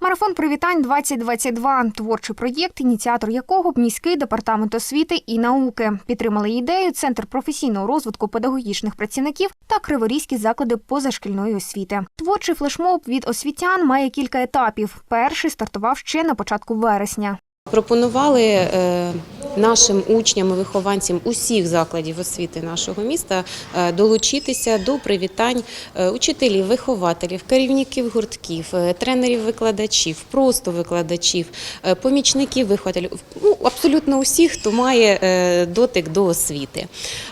Марафон привітань 2022 – творчий проєкт, ініціатор якого міський департамент освіти і науки. Підтримали ідею Центр професійного розвитку педагогічних працівників та криворізькі заклади позашкільної освіти. Творчий флешмоб від освітян має кілька етапів. Перший стартував ще на початку вересня. Пропонували е, нашим учням і вихованцям усіх закладів освіти нашого міста е, долучитися до привітань е, учителів, вихователів, керівників гуртків, е, тренерів викладачів, просто викладачів, помічників вихователів, ну, абсолютно усіх, хто має дотик до освіти.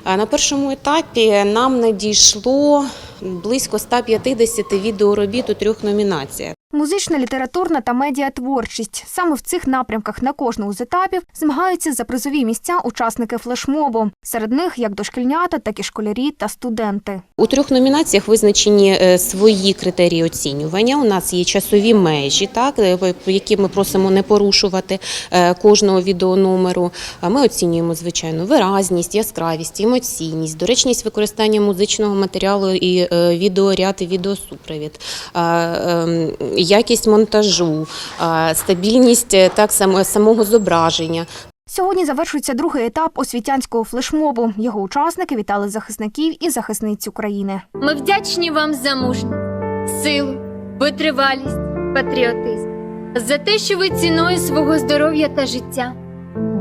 На першому етапі нам надійшло близько 150 відеоробіт у трьох номінаціях. Музична, літературна та медіатворчість. Саме в цих напрямках на кожному з етапів змагаються за призові місця учасники флешмобу. Серед них як дошкільнята, так і школярі та студенти. У трьох номінаціях визначені е, свої критерії оцінювання. У нас є часові межі, так е, які ми просимо не порушувати е, кожного відеономеру. Ми оцінюємо звичайно виразність, яскравість, емоційність, доречність використання музичного матеріалу і відеоряд і відеосупровід, ем, якість монтажу, е, стабільність е, так само самого зображення. Сьогодні завершується другий етап освітянського флешмобу. Його учасники вітали захисників і захисниць України. Ми вдячні вам за мужність, силу, витривалість, патріотизм, за те, що ви ціною свого здоров'я та життя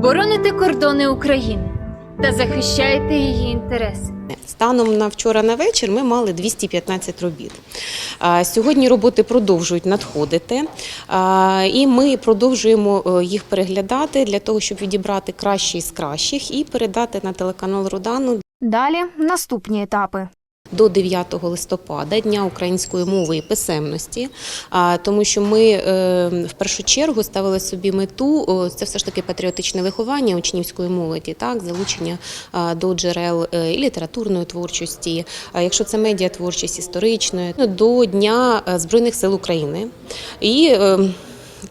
бороните кордони України та захищаєте її інтереси. Станом на вчора на вечір ми мали 215 робіт. Сьогодні роботи продовжують надходити, і ми продовжуємо е, їх переглядати для того, щоб відібрати кращі з кращих і передати на телеканал Рудану Далі наступні етапи. До 9 листопада, Дня української мови і писемності, тому що ми е, в першу чергу ставили собі мету це все ж таки патріотичне виховання учнівської молоді, так залучення до джерел е, і літературної творчості, якщо це медіатворчість історичної, ну, до Дня е, Збройних сил України. І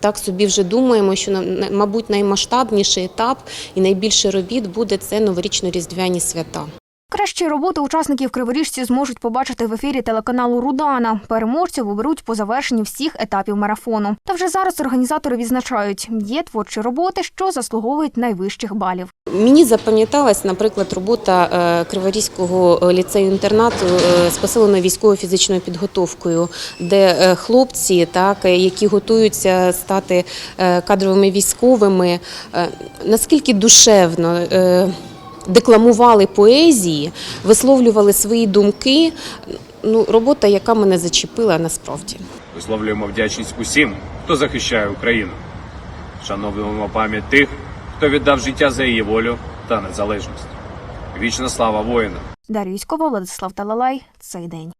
так собі вже думаємо, що мабуть наймасштабніший етап і найбільше робіт буде це новорічно-різдвяні свята. Кращі роботи учасників криворіжці зможуть побачити в ефірі телеканалу Рудана. Переможців оберуть по завершенні всіх етапів марафону. Та вже зараз організатори відзначають, є творчі роботи, що заслуговують найвищих балів. Мені запам'яталась, наприклад, робота е, Криворізького ліцею-інтернату е, з посиленою військовою фізичною підготовкою, де е, хлопці, так, е, які готуються стати е, кадровими військовими, е, наскільки душевно. Декламували поезії, висловлювали свої думки. Ну, робота, яка мене зачепила насправді. Висловлюємо вдячність усім, хто захищає Україну. Шановуємо пам'ять тих, хто віддав життя за її волю та незалежність. Вічна слава воїнам! Дар'я Військова, Владислав Талалай. Цей день.